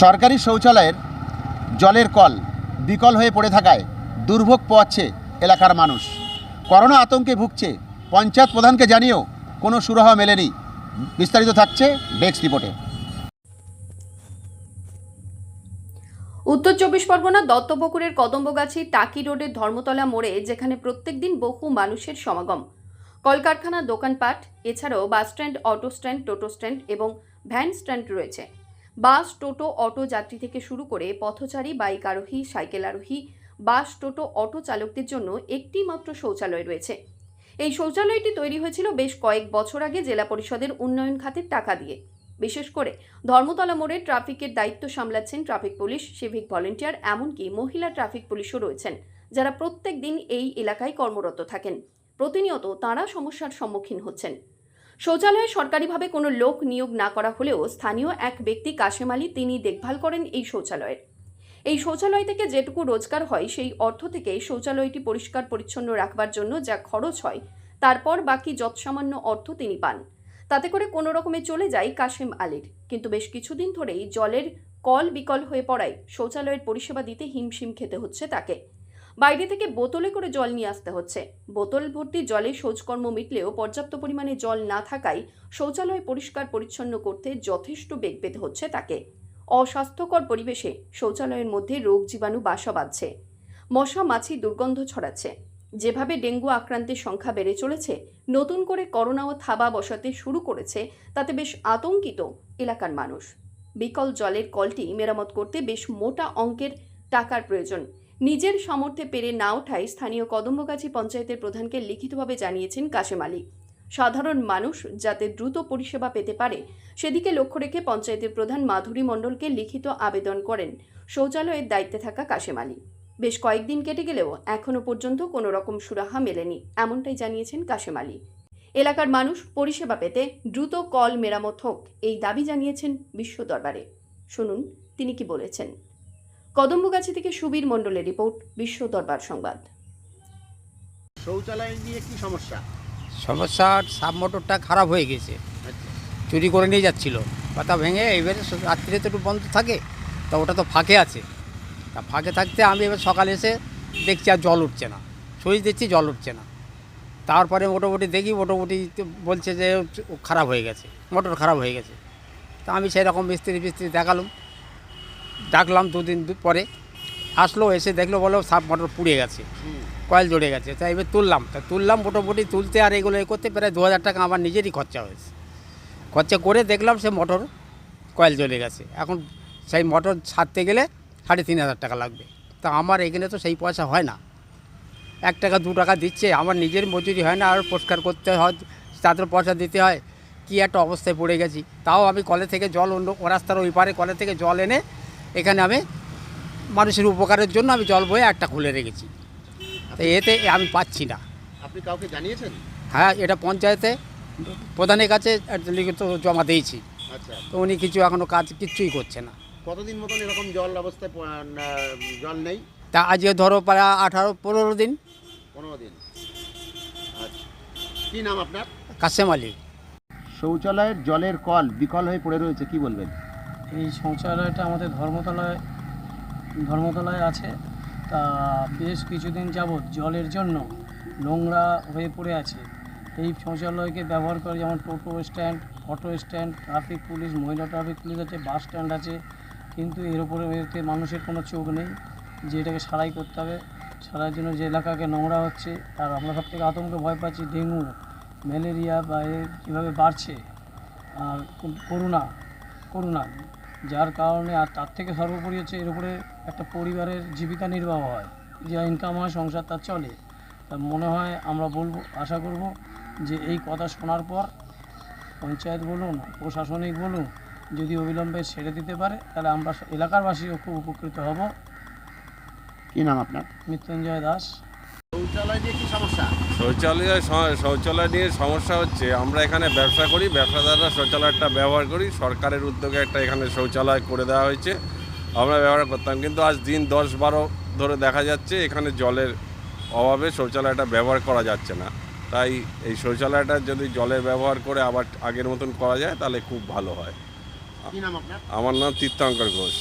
সরকারি শৌচালয়ের জলের কল বিকল হয়ে পড়ে থাকায় দুর্ভোগ পোয়াচ্ছে এলাকার মানুষ। করোনা আতঙ্কে ভুগছে। পঞ্চায়েত প্রধানকে জানিয়েও কোনো সুরাহা মেলেনি। বিস্তারিত থাকছে ডেস্ক রিপোর্টে। উত্তর চব্বিশ পরগনা দত্তপুকুরের কদম্বগাছি টাকি রোডের ধর্মতলা মোড়ে যেখানে প্রত্যেকদিন বহু মানুষের সমাগম। কলকারখানা, দোকানপাট, এছাড়াও বাস স্ট্যান্ড, অটো স্ট্যান্ড, টোটো স্ট্যান্ড এবং ভ্যান স্ট্যান্ড রয়েছে। বাস, টোটো, অটো যাত্রী থেকে শুরু করে পথচারী, বাইক আরোহী, সাইকেল আরোহী, বাস, টোটো, অটো চালকদের জন্য একটি মাত্র শৌচালয় রয়েছে। এই শৌচালয়টি তৈরি হয়েছিল বেশ কয়েক বছর আগে জেলা পরিষদের উন্নয়ন খাতের টাকা দিয়ে। বিশেষ করে ধর্মতলা মোড়ে ট্রাফিকের দায়িত্ব সামলাচ্ছেন ট্রাফিক পুলিশ, সিভিক ভলেন্টিয়ার, এমনকি মহিলা ট্রাফিক পুলিশও রয়েছেন, যারা প্রত্যেক দিন এই এলাকায় কর্মরত থাকেন। প্রতিনিয়ত তাঁরা সমস্যার সম্মুখীন হচ্ছেন। শৌচালয়ে সরকারিভাবে কোনো লোক নিয়োগ না করা হলেও স্থানীয় এক ব্যক্তি কাশেম আলী তিনি দেখভাল করেন এই শৌচালয়ের। এই শৌচালয় থেকে যেটুকু রোজগার হয় সেই অর্থ থেকে শৌচালয়টি পরিষ্কার পরিচ্ছন্ন রাখবার জন্য যা খরচ হয়, তারপর বাকি যৎসামান্য অর্থ তিনি পান। তাতে করে কোনো রকমে চলে যায় কাশেম আলীর। কিন্তু বেশ কিছুদিন ধরেই জলের কল বিকল হয়ে পড়ায় শৌচালয়ের পরিষেবা দিতে হিমশিম খেতে হচ্ছে তাকে। বাইরে থেকে বোতলে করে জল নিয়ে আসতে হচ্ছে। বোতল ভর্তি জলে শৌচকর্ম মিটলেও পর্যাপ্ত পরিমাণে জল না থাকায় শৌচালয় পরিষ্কার পরিচ্ছন্ন করতে যথেষ্ট বেগ পেতে হচ্ছে তাকে। অস্বাস্থ্যকর পরিবেশে শৌচালয়ের মধ্যে রোগ জীবাণু বাসা বাঁধছে। মশা, মাছি দুর্গন্ধ ছড়াচ্ছে। যেভাবে ডেঙ্গু আক্রান্তের সংখ্যা বেড়ে চলেছে, নতুন করে করোনা ও থাবা বসাতে শুরু করেছে, তাতে বেশ আতঙ্কিত এলাকার মানুষ। বিকল জলের কলটি মেরামত করতে বেশ মোটা অঙ্কের টাকার প্রয়োজন। নিজের সামর্থ্যে পেরে না ওঠায় স্থানীয় কদম্বগাছি পঞ্চায়েতের প্রধানকে লিখিতভাবে জানিয়েছেন কাশেম আলী। সাধারণ মানুষ যাতে দ্রুত পরিষেবা পেতে পারে, সেদিকে লক্ষ্য রেখে পঞ্চায়েতের প্রধান মাধুরী মণ্ডলকে লিখিত আবেদন করেন শৌচালয়ের দায়িত্বে থাকা কাশেম আলী। বেশ কয়েকদিন কেটে গেলেও এখনও পর্যন্ত কোনো রকম সুরাহা মেলেনি, এমনটাই জানিয়েছেন কাশেম আলী। এলাকার মানুষ পরিষেবা পেতে দ্রুত কল মেরামত হোক, এই দাবি জানিয়েছেন বিশ্ব দরবারে। শুনুন, তিনি কি বলেছেন। কদম্বগাছি থেকে সুবীর মণ্ডলের রিপোর্ট বিশ্ব দরবার সংবাদ। শৌচালয় নিয়ে কি সমস্যা? সমস্যা সাব মোটরটা খারাপ হয়ে গেছে। চুরি করে নিয়ে যাচ্ছিল। পাতা ভেঙে এবারে রাত্রিরে তো একটু বন্ধ থাকে তা ওটা তো ফাঁকে আছে। তা ফাঁকে থাকতে আমি এবার সকালে এসে দেখছি আর জল উঠছে না। সুইচ দিচ্ছি জল উঠছে না। তারপরে মোটামুটি দেখি মোটামুটি বলছে যে ও খারাপ হয়ে গেছে মোটর খারাপ হয়ে গেছে। তা আমি সেই রকম মিস্ত্রি ফিস্ত্রি দেখালাম। ডাকলাম দুদিন পরে। আসলো এসে দেখল বলো সাব মোটর পুড়ে গেছে। কয়েল জড়ে গেছে। তাই এবার তুললাম। তা তুললাম মোটামুটি তুলতে আর এগুলো এ করতে প্রায় দু হাজার টাকা আমার নিজেরই খরচা হয়েছে। খরচা করে দেখলাম সে মোটর কয়েল জ্বলে গেছে। এখন সেই মোটর ছাড়তে গেলে সাড়ে তিন হাজার টাকা লাগবে। তা আমার এখানে তো সেই পয়সা হয় না। এক টাকা দু টাকা দিচ্ছে। আমার নিজের মজুরি হয় না আর পরিষ্কার করতে হয় তাদের পয়সা দিতে হয়। কি একটা অবস্থায় পড়ে গেছি। তাও আমি কলে থেকে জল অন্য রাস্তার ওই পারে কলে থেকে জল এনে এখানে আমি মানুষের উপকারের জন্য আমি জল বয়ে একটা খুলে রেখেছি। তো এতে আমি পাচ্ছি না। আপনি কাউকে জানিয়েছেন? হ্যাঁ এটা পঞ্চায়েতে প্রধানের কাছে লিখিত জমা দিয়েছি। আচ্ছা। তো উনি কিছু এখনও কাজ কিচ্ছুই করছে না। কতদিন মতন এরকম জল অবস্থায় জল নেই? তা আজকে ধরো প্রায় আঠারো পনেরো দিন। পনেরো দিন। আচ্ছা। কি নাম আপনার? কাশেম আলী। শৌচালয়ের জলের কল বিকল হয়ে পড়ে রয়েছে কি বলবেন? এই শৌচালয়টা আমাদের ধর্মতলায় ধর্মতলায় আছে। তা বেশ কিছুদিন যাবৎ জলের জন্য নোংরা হয়ে পড়ে আছে। এই শৌচালয়কে ব্যবহার করে যেমন টোটো stand, auto stand, traffic police, মহিলা ট্রাফিক পুলিশ আছে, বাস স্ট্যান্ড আছে। কিন্তু এর উপরে এতে মানুষের কোনো চোখ নেই। যে এটাকে সারাই করতে হবে। সারার জন্য যে এলাকাকে নোংরা হচ্ছে আর আমরা সব থেকে আতঙ্কে ভয় পাচ্ছি ডেঙ্গু, ম্যালেরিয়া বা এ কীভাবে বাড়ছে, আর করোনা করোনা যার কারণে আর তার থেকে সর্বোপরি হচ্ছে এর উপরে একটা পরিবারের জীবিকা নির্বাহ হয়। যা ইনকাম হয় সংসার তার চলে। তা মনে হয় আমরা বলব আশা করব যে এই কথা শোনার পর পঞ্চায়েত বলুন প্রশাসনিক বলুন যদি অবিলম্বে ছেড়ে দিতে পারে তাহলে আমরা এলাকারবাসীও খুব উপকৃত হব। কি নাম আপনার? মৃত্যুঞ্জয় দাস। শৌচালয় শৌচালয় নিয়ে সমস্যা হচ্ছে আমরা এখানে ব্যবসা করি ব্যবসাদাররা শৌচালয়টা ব্যবহার করি সরকারের উদ্যোগে একটা এখানে শৌচালয় করে দেওয়া হয়েছে আমরা ব্যবহার করতাম কিন্তু আজ দিন দশ বারো ধরে দেখা যাচ্ছে এখানে জলের অভাবে শৌচালয়টা ব্যবহার করা যাচ্ছে না। তাই এই শৌচালয়টা যদি জলের ব্যবহার করে আবার আগের মতন করা যায় তাহলে খুব ভালো হয়। আমার নাম তীর্থঙ্কর ঘোষ।